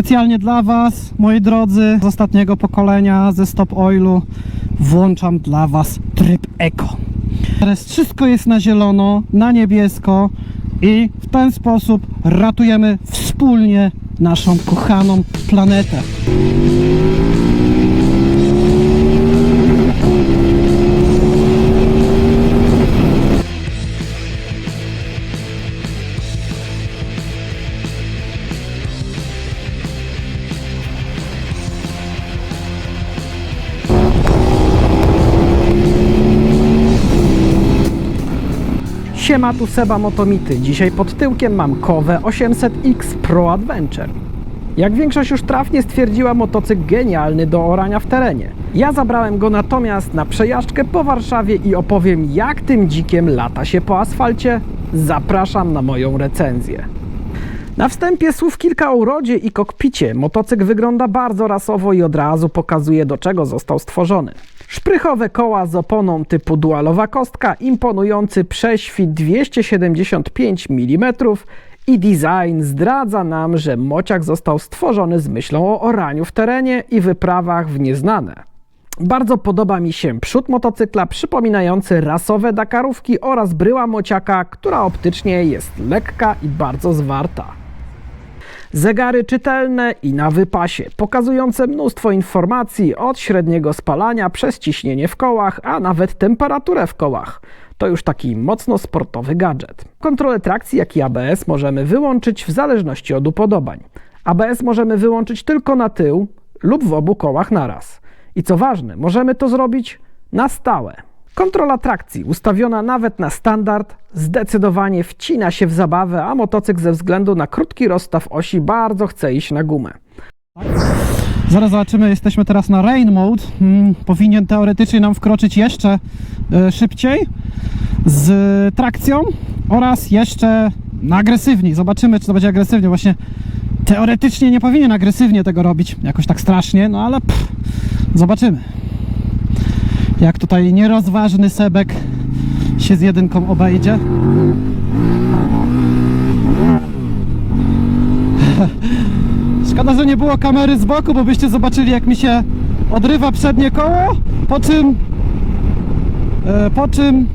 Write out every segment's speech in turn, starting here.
Specjalnie dla Was, moi drodzy, z ostatniego pokolenia ze Stop Oilu włączam dla Was tryb Eco. Teraz wszystko jest na zielono, na niebiesko i w ten sposób ratujemy wspólnie naszą kochaną planetę. Siema, tu Seba Motomity. Dzisiaj pod tyłkiem mam Kowę 800X Pro Adventure. Jak większość już trafnie stwierdziła, motocykl genialny do orania w terenie. Ja zabrałem go natomiast na przejażdżkę po Warszawie i opowiem, jak tym dzikiem lata się po asfalcie. Zapraszam na moją recenzję. Na wstępie słów kilka o urodzie i kokpicie. Motocykl wygląda bardzo rasowo i od razu pokazuje do czego został stworzony. Szprychowe koła z oponą typu dualowa kostka, imponujący prześwit 275 mm i design zdradza nam, że mociak został stworzony z myślą o oraniu w terenie i wyprawach w nieznane. Bardzo podoba mi się przód motocykla przypominający rasowe Dakarówki oraz bryła mociaka, która optycznie jest lekka i bardzo zwarta. Zegary czytelne i na wypasie, pokazujące mnóstwo informacji od średniego spalania przez ciśnienie w kołach, a nawet temperaturę w kołach. To już taki mocno sportowy gadżet. Kontrolę trakcji, jak i ABS możemy wyłączyć w zależności od upodobań. ABS możemy wyłączyć tylko na tył lub w obu kołach naraz. I co ważne, możemy to zrobić na stałe. Kontrola trakcji, ustawiona nawet na standard, zdecydowanie wcina się w zabawę, a motocykl ze względu na krótki rozstaw osi bardzo chce iść na gumę. Zaraz zobaczymy, jesteśmy teraz na Rain Mode. Hmm, powinien teoretycznie nam wkroczyć jeszcze e, szybciej z trakcją oraz jeszcze agresywniej. Zobaczymy, czy to będzie agresywnie. Właśnie teoretycznie nie powinien agresywnie tego robić, jakoś tak strasznie, no ale pff, zobaczymy. Jak tutaj nierozważny Sebek się z jedynką obejdzie. Szkoda, że nie było kamery z boku, bo byście zobaczyli jak mi się odrywa przednie koło, po czym e, po czym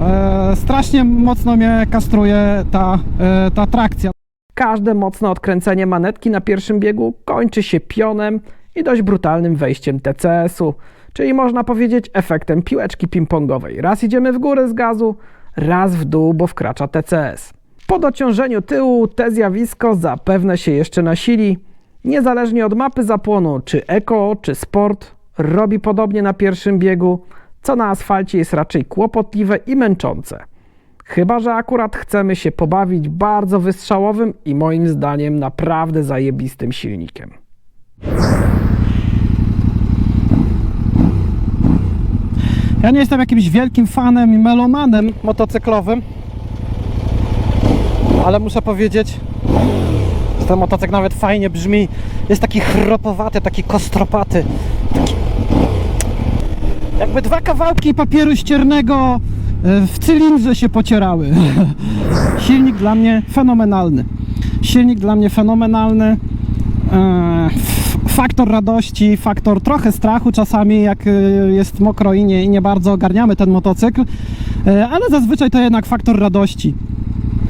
e, strasznie mocno mnie kastruje ta, e, ta trakcja. Każde mocne odkręcenie manetki na pierwszym biegu kończy się pionem i dość brutalnym wejściem TCS-u, czyli można powiedzieć efektem piłeczki ping-pongowej. Raz idziemy w górę z gazu, raz w dół, bo wkracza TCS. Po dociążeniu tyłu te zjawisko zapewne się jeszcze nasili. Niezależnie od mapy zapłonu, czy eko, czy sport, robi podobnie na pierwszym biegu, co na asfalcie jest raczej kłopotliwe i męczące. Chyba, że akurat chcemy się pobawić bardzo wystrzałowym i moim zdaniem naprawdę zajebistym silnikiem. Ja nie jestem jakimś wielkim fanem i melomanem motocyklowym, ale muszę powiedzieć, że ten motocykl nawet fajnie brzmi. Jest taki chropowaty, taki kostropaty. Taki... Jakby dwa kawałki papieru ściernego e, w cylindrze się pocierały. Silnik dla mnie fenomenalny. Silnik dla mnie fenomenalny. Faktor radości, faktor trochę strachu czasami, jak e, jest mokro i nie, i nie bardzo ogarniamy ten motocykl, E, ale zazwyczaj to jednak faktor radości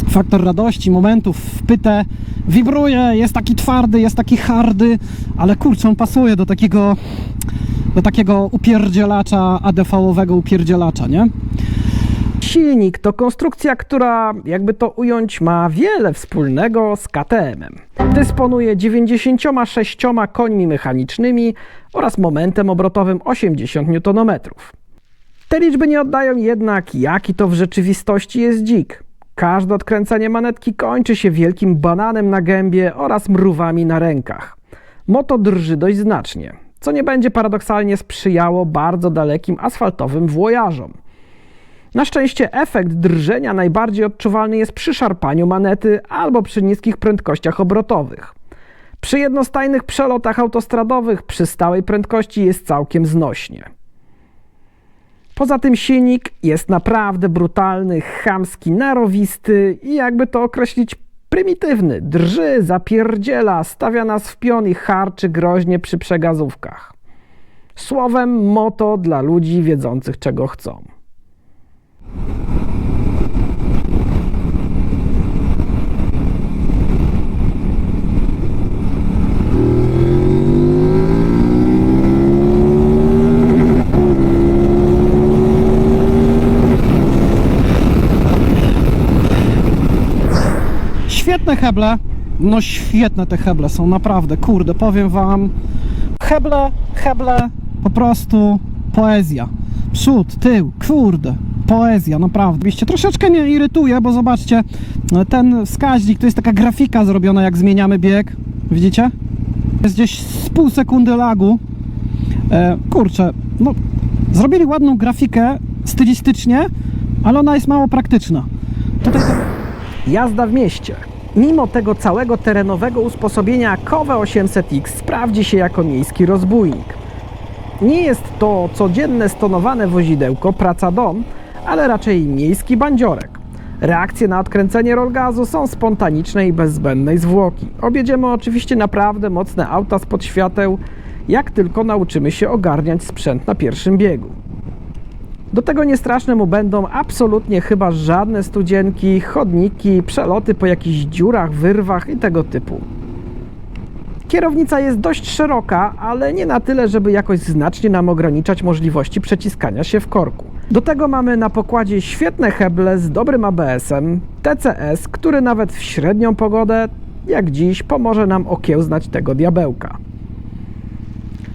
faktor radości, momentów w pytę wibruje, jest taki twardy, jest taki hardy, ale kurczę, on pasuje do takiego do takiego upierdzielacza, ADV-owego upierdzielacza, nie? Silnik to konstrukcja, która, jakby to ująć, ma wiele wspólnego z KTM-em. Dysponuje 96 końmi mechanicznymi oraz momentem obrotowym 80 Nm. Te liczby nie oddają jednak, jaki to w rzeczywistości jest dzik. Każde odkręcenie manetki kończy się wielkim bananem na gębie oraz mrówami na rękach. Moto drży dość znacznie, co nie będzie paradoksalnie sprzyjało bardzo dalekim asfaltowym włojażom. Na szczęście efekt drżenia najbardziej odczuwalny jest przy szarpaniu manety albo przy niskich prędkościach obrotowych. Przy jednostajnych przelotach autostradowych przy stałej prędkości jest całkiem znośnie. Poza tym silnik jest naprawdę brutalny, chamski, narowisty i jakby to określić, Prymitywny, drży, zapierdziela, stawia nas w pion i harczy groźnie przy przegazówkach. Słowem moto dla ludzi wiedzących czego chcą. Świetne heble. No świetne te heble są, naprawdę. Kurde, powiem wam. Heble, heble, po prostu poezja. Przód, tył, kurde. Poezja, naprawdę. Oczywiście troszeczkę mnie irytuje, bo zobaczcie, ten wskaźnik to jest taka grafika zrobiona, jak zmieniamy bieg. Widzicie? Jest gdzieś z pół sekundy lagu. E, kurczę, no zrobili ładną grafikę stylistycznie, ale ona jest mało praktyczna. Tutaj to... Jazda w mieście. Mimo tego całego terenowego usposobienia Kowe 800X sprawdzi się jako miejski rozbójnik. Nie jest to codzienne stonowane wozidełko, praca dom, ale raczej miejski bandziorek. Reakcje na odkręcenie roll gazu są spontaniczne i bez zbędnej zwłoki. Objedziemy oczywiście naprawdę mocne auta spod świateł, jak tylko nauczymy się ogarniać sprzęt na pierwszym biegu. Do tego niestraszne mu będą absolutnie chyba żadne studzienki, chodniki, przeloty po jakichś dziurach, wyrwach i tego typu. Kierownica jest dość szeroka, ale nie na tyle, żeby jakoś znacznie nam ograniczać możliwości przeciskania się w korku. Do tego mamy na pokładzie świetne heble z dobrym ABS-em, TCS, który nawet w średnią pogodę, jak dziś, pomoże nam okiełznać tego diabełka.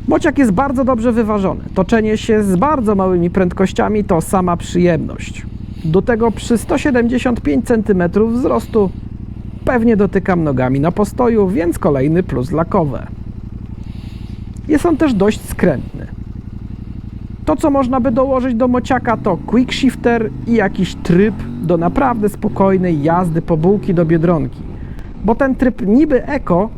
Mociak jest bardzo dobrze wyważony. Toczenie się z bardzo małymi prędkościami to sama przyjemność. Do tego przy 175 cm wzrostu pewnie dotykam nogami na postoju, więc kolejny plus dla Kowe. Jest on też dość skrętny. To, co można by dołożyć do mociaka, to quick shifter i jakiś tryb do naprawdę spokojnej jazdy po bułki do biedronki. Bo ten tryb niby eko,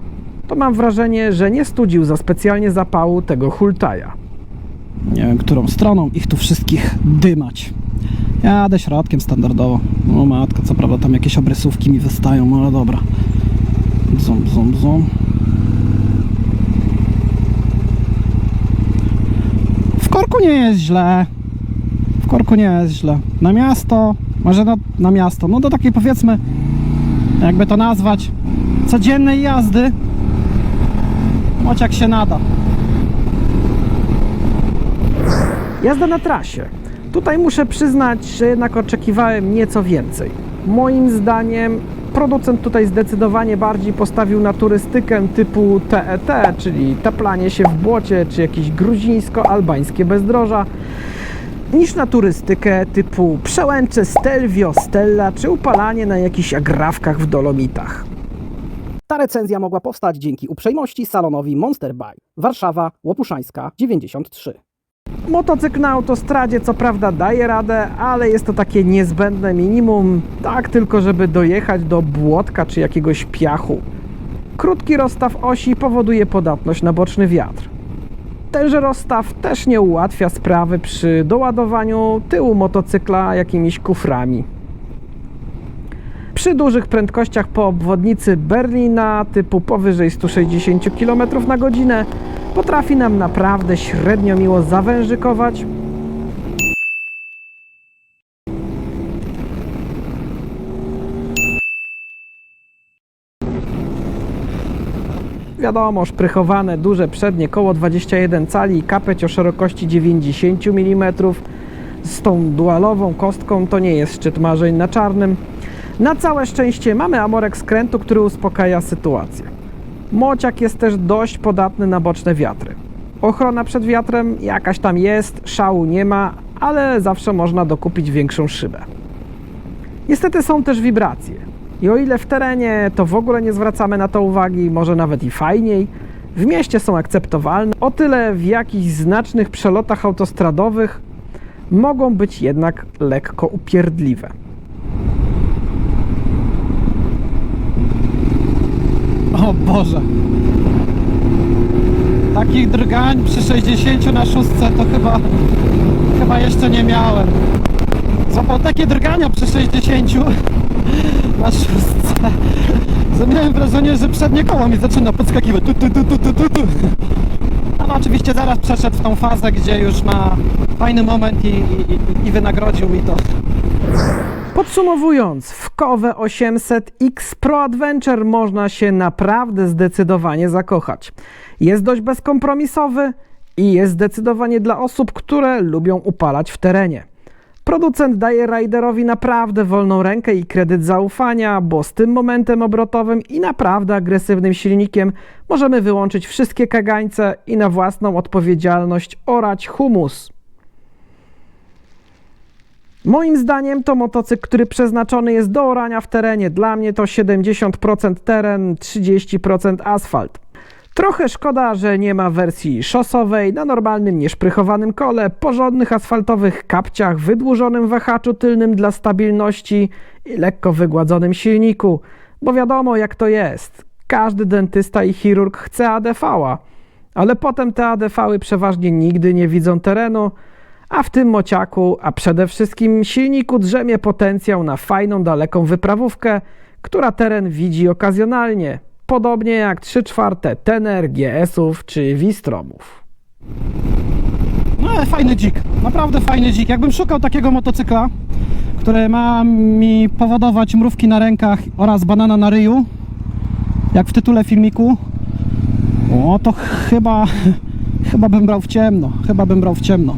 to mam wrażenie, że nie studził za specjalnie zapału tego hultaja. Nie wiem, którą stroną ich tu wszystkich dymać. Jadę środkiem standardowo. O matka, co prawda tam jakieś obrysówki mi wystają, no ale dobra. Zum, zum, zum. W korku nie jest źle. W korku nie jest źle. Na miasto, może na, na miasto, no do takiej powiedzmy, jakby to nazwać, codziennej jazdy. Mociak się nada. Jazda na trasie. Tutaj muszę przyznać, że jednak oczekiwałem nieco więcej. Moim zdaniem producent tutaj zdecydowanie bardziej postawił na turystykę typu TET, czyli taplanie się w błocie, czy jakieś gruzińsko-albańskie bezdroża, niż na turystykę typu przełęcze Stelvio, Stella, czy upalanie na jakichś agrawkach w Dolomitach. Ta recenzja mogła powstać dzięki uprzejmości salonowi Monster Buy. Warszawa, Łopuszańska, 93. Motocykl na autostradzie co prawda daje radę, ale jest to takie niezbędne minimum, tak tylko żeby dojechać do błotka czy jakiegoś piachu. Krótki rozstaw osi powoduje podatność na boczny wiatr. Tenże rozstaw też nie ułatwia sprawy przy doładowaniu tyłu motocykla jakimiś kuframi. Przy dużych prędkościach po obwodnicy Berlina typu powyżej 160 km na godzinę potrafi nam naprawdę średnio miło zawężykować. Wiadomo, szprychowane duże przednie koło 21 cali i kapeć o szerokości 90 mm z tą dualową kostką to nie jest szczyt marzeń na czarnym. Na całe szczęście mamy amorek skrętu, który uspokaja sytuację. Mociak jest też dość podatny na boczne wiatry. Ochrona przed wiatrem jakaś tam jest, szału nie ma, ale zawsze można dokupić większą szybę. Niestety są też wibracje. I o ile w terenie to w ogóle nie zwracamy na to uwagi, może nawet i fajniej, w mieście są akceptowalne, o tyle w jakichś znacznych przelotach autostradowych mogą być jednak lekko upierdliwe. O Boże. Takich drgań przy 60 na szóstce to chyba, chyba jeszcze nie miałem. Złapał takie drgania przy 60 na szóstce. Miałem wrażenie, że przednie koło mi zaczyna podskakiwać. Tu, tu, tu, tu, tu, tu. No, no oczywiście zaraz przeszedł w tą fazę, gdzie już ma fajny moment i, i, i wynagrodził mi to. Podsumowując, w Kowe 800X Pro Adventure można się naprawdę zdecydowanie zakochać. Jest dość bezkompromisowy i jest zdecydowanie dla osób, które lubią upalać w terenie. Producent daje riderowi naprawdę wolną rękę i kredyt zaufania, bo z tym momentem obrotowym i naprawdę agresywnym silnikiem możemy wyłączyć wszystkie kagańce i na własną odpowiedzialność orać humus. Moim zdaniem to motocykl, który przeznaczony jest do orania w terenie. Dla mnie to 70% teren, 30% asfalt. Trochę szkoda, że nie ma wersji szosowej na normalnym, nieszprychowanym kole, porządnych asfaltowych kapciach, wydłużonym wahaczu tylnym dla stabilności i lekko wygładzonym silniku, bo wiadomo jak to jest. Każdy dentysta i chirurg chce ADV-a, ale potem te ADV-y przeważnie nigdy nie widzą terenu, a w tym mociaku, a przede wszystkim silniku drzemie potencjał na fajną, daleką wyprawówkę, która teren widzi okazjonalnie, podobnie jak 3 czwarte Tener, GS-ów czy Wistromów. No ale fajny dzik, naprawdę fajny dzik. Jakbym szukał takiego motocykla, który ma mi powodować mrówki na rękach oraz banana na ryju, jak w tytule filmiku, o to chyba, chyba bym brał w ciemno, chyba bym brał w ciemno.